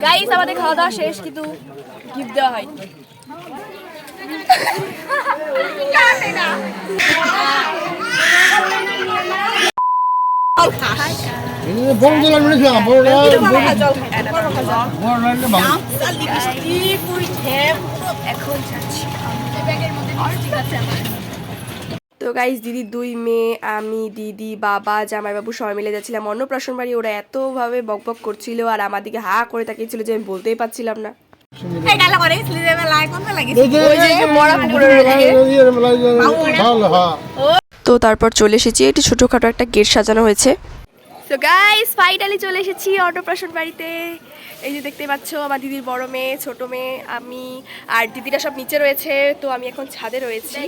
Guys আমাদের খাওয়া দাওয়া শেষ কিন্তু গিফট দেওয়া ভালো এখন যাচ্ছি তো গাইস দিদির দুই মেয়ে আমি দিদি বাবা জামাইবাবু সবাই মিলে যাচ্ছিলাম অন্নপ্রাশন বাড়ি ওরা এতভাবে বক বক করছিল আর আমার দিকে হা করে তাকিয়েছিল যে আমি বলতেই পারছিলাম না হ্যাঁ তো তারপর চলে এসেছি একটি ছোটখাটো একটা গেট সাজানো হয়েছে তো গাইস ফাইনালি চলে এসেছি অন্নপ্রাশন বাড়িতে। এই যে দেখতে পাচ্ছ আমার দিদির বড় মেয়ে ছোট মেয়ে আমি আর দিদিরা সব নিচে রয়েছে তো আমি এখন ছাদে রয়েছি।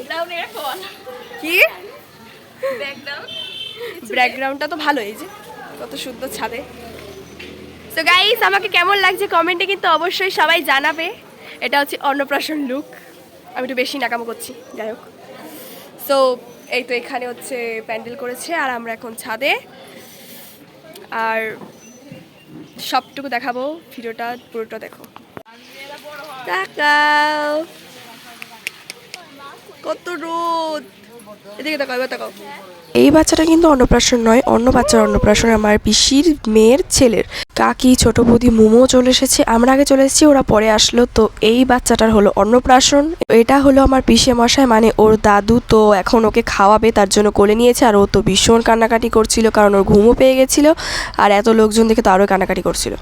কি? ব্যাকগ্রাউন্ডটা তো ভালো এই যে কত সুন্দর ছাদে। তো গাইস আমাকে কেমন লাগছে কমেন্টে কিন্তু অবশ্যই সবাই জানাবে। এটা হচ্ছে অন্নপ্রাশন লুক আমি একটু বেশি নাকামো করছি যাই হোক। সো এই তো এখানে হচ্ছে প্যান্ডেল করেছে আর আমরা এখন ছাদে। আর সবটুকু দেখাবো ভিডিওটা পুরোটা দেখো। তাকাও কত রোদ! এই বাচ্চাটা কিন্তু অন্নপ্রাশন নয়, অন্য বাচ্চার অন্নপ্রাশন আমার পিসির মেয়ের ছেলের। কাকি, ছোট বৌদি, মোমো চলে এসেছে, আমরা আগে চলে এসেছি, ওরা পরে আসলো। তো এই বাচ্চাটার হলো অন্নপ্রাশন। এটা হলো আমার পিসে মশাই মানে ওর দাদু তো এখন ওকে খাওয়াবে, তার জন্য কোলে নিয়েছে, আর ও তো ভীষণ কান্নাকাটি করছিল, কারণ ওর ঘুমও পেয়ে গেছিল, আর এত লোকজন দেখে তো আরও কান্নাকাটি করছিল।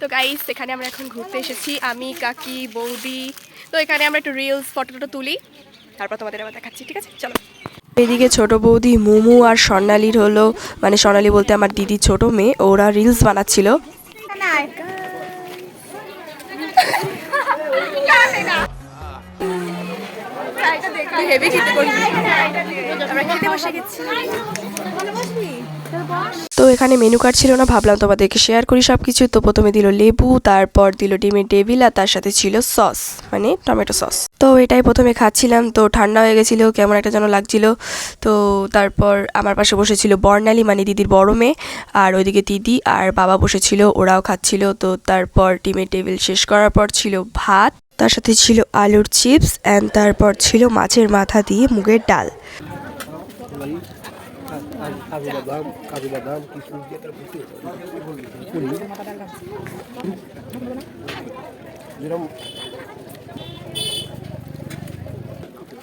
তো গাইস এখানে আমরা এখন ঘুরতে এসেছি। আমি কাকি বৌদি। তো এখানে আমরা একটু রিলস ফটো টটো তুলি। তারপর তোমাদের আবার দেখাচ্ছি ঠিক আছে? চলো। এদিকে ছোট বৌদি মোমো আর স্বর্ণালীর হলো মানে স্বর্ণালী বলতে আমার দিদি ছোট মেয়ে ওরা রিলস বানাচ্ছিল। হেভি খেতে আমরা খেতে বসে গেছি। তো এখানে মেনু কার্ড ছিল না, ভাবলাম তোমাদেরকে শেয়ার করি সব কিছু তো প্রথমে দিল লেবু, তারপর দিল ডিমের টেবিল আর তার সাথে ছিল সস মানে টমেটো সস তো এটাই প্রথমে খাচ্ছিলাম, তো ঠান্ডা হয়ে গেছিল, কেমন একটা যেন লাগছিল। তো তারপর আমার পাশে বসেছিল বর্ণালী মানে দিদির বড় মেয়ে, আর ওইদিকে দিদি আর বাবা বসেছিল, ওরাও খাচ্ছিল। তো তারপর ডিমের টেবিল শেষ করার পর ছিল ভাত, তার সাথে ছিল আলুর চিপস অ্যান্ড তারপর ছিল মাছের মাথা দিয়ে মুগের ডাল।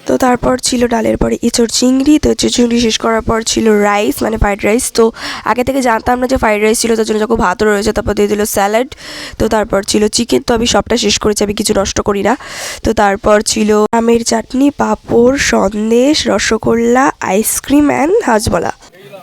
তো তারপর ছিল ডালের পরে ইঁচড় চিংড়ি, তো ইঁচড় চিংড়ি শেষ করার পর ছিল রাইস মানে ফ্রাইড রাইস তো আগে থেকে জানতাম না যে ফ্রাইড রাইস ছিল, তার জন্য যখন ভাতও রয়েছে, তারপর দিয়ে দিল স্যালাড তো তারপর ছিল চিকেন তো আমি সবটা শেষ করেছি, আমি কিছু নষ্ট করি না। তো তারপর ছিল আমের chutney, papad, sandesh, rasgulla ice cream and হাজবলা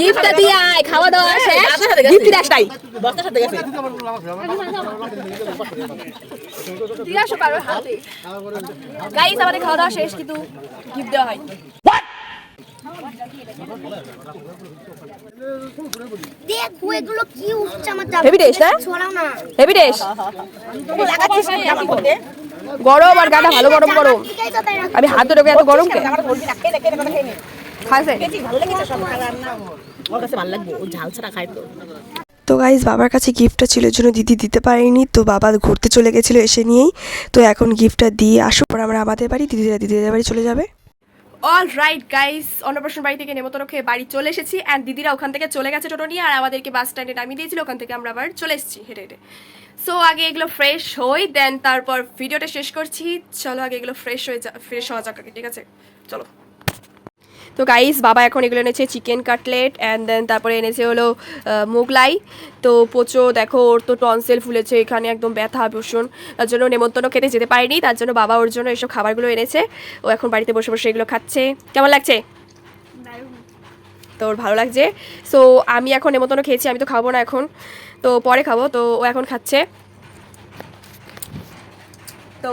গিফটটা দিয়ে আয় খাওয়া দাওয়া শেষ। গিফট দাস তাই দিয়ে আসো কারোর হাতে। গাইস আমাদের খাওয়া দাওয়া শেষ কিন্তু গিফট দেওয়া হয়নি। দেখো এগুলো কি উঠছে আমার হেভি টেস্ট না? ছড়াও না। হেভি টেস্ট গরম আর গাটা ভালো গরম গরম। আমি হাত ধরে এত গরম কে? খাইছে। তো গাইজ বাবার কাছে গিফটটা ছিল জন্য দিদি দিতে পারেনি তো বাবা ঘুরতে চলে গেছিল এসে নিয়েই। তো এখন গিফটটা দিয়ে আসো পর আমরা আমাদের বাড়ি দিদিরা দিদিদের বাড়ি চলে যাবে। অল রাইট গাইস অন্নপ্রাশন বাড়ি থেকে নেমতন্ন খেয়ে বাড়ি চলে এসেছি অ্যান্ড দিদিরা ওখান থেকে চলে গেছে টোটো নিয়ে আর আমাদেরকে বাস স্ট্যান্ডে নামিয়ে দিয়েছিল ওখান থেকে আমরা আবার চলে এসেছি হেঁটে হেঁটে। সো আগে এগুলো ফ্রেশ হই দেন তারপর ভিডিওটা শেষ করছি। চলো আগে এগুলো ফ্রেশ হয়ে যা ফ্রেশ হওয়া যাক ঠিক আছে? চলো। তো গাইস বাবা এখন এগুলো এনেছে চিকেন কাটলেট অ্যান্ড দেন তারপরে এনেছে হলো মোগলাই। তো পোচো, দেখো, ওর তো টনসেল ফুলেছে, এখানে একদম ব্যথা, ভীষণ। তার জন্য নেমন্তন্ন খেতে যেতে পারিনি, তার জন্য বাবা ওর জন্য এইসব খাবারগুলো এনেছে। ও এখন বাড়িতে বসে বসে এগুলো খাচ্ছে। কেমন লাগছে? তো ওর ভালো লাগছে? সো আমি এখন নেমন্তন্ন খেয়েছি, আমি তো খাব না এখন। তো পরে খাব, তো ও এখন খাচ্ছে। তো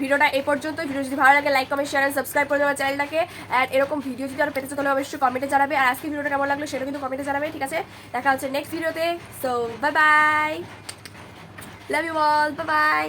ভিডিওটা এ পর্যন্ত ভিডিও যদি ভালো লাগে লাইক কমেন্ট শেয়ার সাবস্ক্রাইব করে দেওয়ার চ্যানেলটাকে। অ্যান্ড এরকম ভিডিও যদি আরও পেতে তাহলে অবশ্যই কমেন্টে জানাবে। আর আজকে ভিডিওটা কেমন লাগল সেটা কিন্তু কমেন্টে জানাবে, ঠিক আছে? দেখা হচ্ছে নেক্সট ভিডিওতে so bye bye love you all bye bye